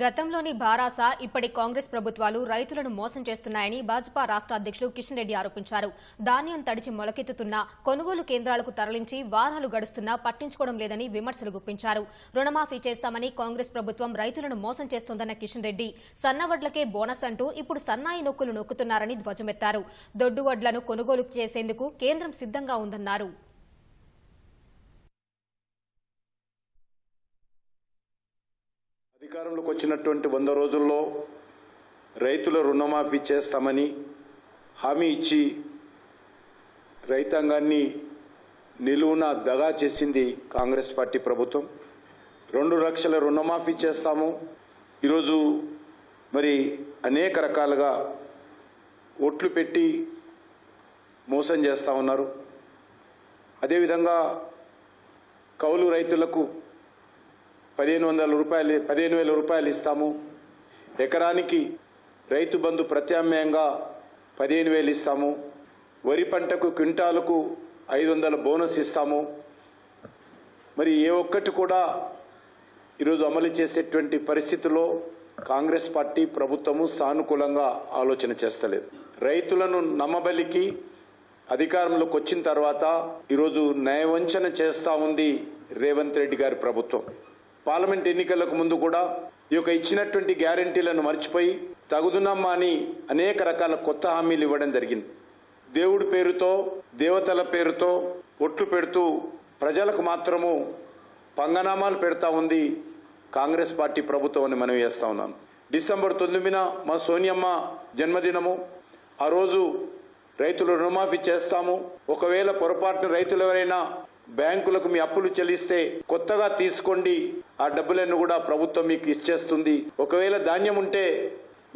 గతంలోని బారాస ఇప్పటి కాంగ్రెస్ ప్రభుత్వాలు రైతులను మోసం చేస్తున్నాయని భాజపా రాష్ట్ర అధ్యక్షులు కిషన్ రెడ్డి ఆరోపించారు. ధాన్యం తడిచి మొలకెత్తుతున్న కొనుగోలు కేంద్రాలకు తరలించి వారాలు గడుస్తున్నా పట్టించుకోవడం లేదని విమర్శలు గుప్పించారు. రుణమాఫీ చేస్తామని కాంగ్రెస్ ప్రభుత్వం రైతులను మోసం చేస్తోందన్న కిషన్ రెడ్డి సన్నవడ్లకే బోనస్ అంటూ ఇప్పుడు సన్నాయి నొక్కులు నొక్కుతున్నారని ధ్వజమెత్తారు. దొడ్డు వడ్లను కొనుగోలు చేసేందుకు కేంద్రం సిద్ధంగా ఉందన్నారు. అధికారంలోకి వచ్చినటువంటి వంద రోజుల్లో రైతుల రుణమాఫీ చేస్తామని హామీ ఇచ్చి రైతాంగాన్ని నిలువున దగా చేసింది కాంగ్రెస్ పార్టీ ప్రభుత్వం. రెండు లక్షల రుణమాఫీ చేస్తాము. ఈరోజు మరి అనేక రకాలుగా ఓట్లు పెట్టి మోసం చేస్తూ ఉన్నారు. అదేవిధంగా కౌలు రైతులకు పదిహేను వందల రూపాయలు పదిహేను వేల రూపాయలు ఇస్తాము. ఎకరానికి రైతు బంధు ప్రత్యామ్నాయంగా పదిహేను వేలు ఇస్తాము. వరి పంటకు క్వింటాలకు ఐదు వందల బోనస్ ఇస్తాము. మరి ఏ ఒక్కటి కూడా ఈరోజు అమలు చేసేటువంటి పరిస్థితుల్లో కాంగ్రెస్ పార్టీ ప్రభుత్వము సానుకూలంగా ఆలోచన చేస్తలేదు. రైతులను నమ్మబలికి అధికారంలోకి వచ్చిన తర్వాత ఈరోజు న్యాయవంచన చేస్తా ఉంది రేవంత్ రెడ్డి గారి ప్రభుత్వం. పార్లమెంట్ ఎన్నికలకు ముందు కూడా ఈ యొక్క ఇచ్చినటువంటి గ్యారంటీలను మర్చిపోయి తగుదునమ్మా అని అనేక రకాల కొత్త హామీలు ఇవ్వడం జరిగింది. దేవుడి పేరుతో దేవతల పేరుతో ఒట్లు పెడుతూ ప్రజలకు మాత్రము పంగనామాలు పెడతా ఉంది కాంగ్రెస్ పార్టీ ప్రభుత్వం అని మనం చేస్తా ఉన్నాను. డిసెంబర్ తొమ్మిదిన మా సోనియమ్మ జన్మదినము. ఆ రోజు రైతులు రుణమాఫీ చేస్తాము. ఒకవేళ పొరపాటున రైతులు ఎవరైనా బ్యాంకులకు మీ అప్పులు చెల్లిస్తే కొత్తగా తీసుకోండి ఆ డబ్బులన్నీ కూడా ప్రభుత్వం మీకు ఇచ్చేస్తుంది. ఒకవేళ ధాన్యం ఉంటే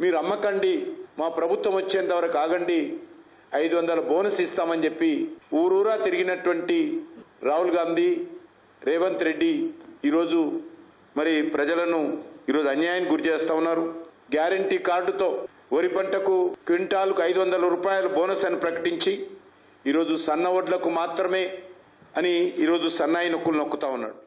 మీరు అమ్మకండి. మా ప్రభుత్వం వచ్చేంత వరకు ఆగండి. ఐదు వందల బోనస్ ఇస్తామని చెప్పి ఊరూరా తిరిగినటువంటి రాహుల్ గాంధీ రేవంత్ రెడ్డి ఈరోజు మరి ప్రజలను ఈరోజు అన్యాయానికి గురి చేస్తా ఉన్నారు. గ్యారంటీ కార్డుతో వరి పంటకు క్వింటాల్కు ఐదు వందల రూపాయల బోనస్ అని ప్రకటించి ఈరోజు సన్న వడ్లకు మాత్రమే అని ఈరోజు సన్నాయి నొక్కులు నొక్కుతా ఉన్నాడు.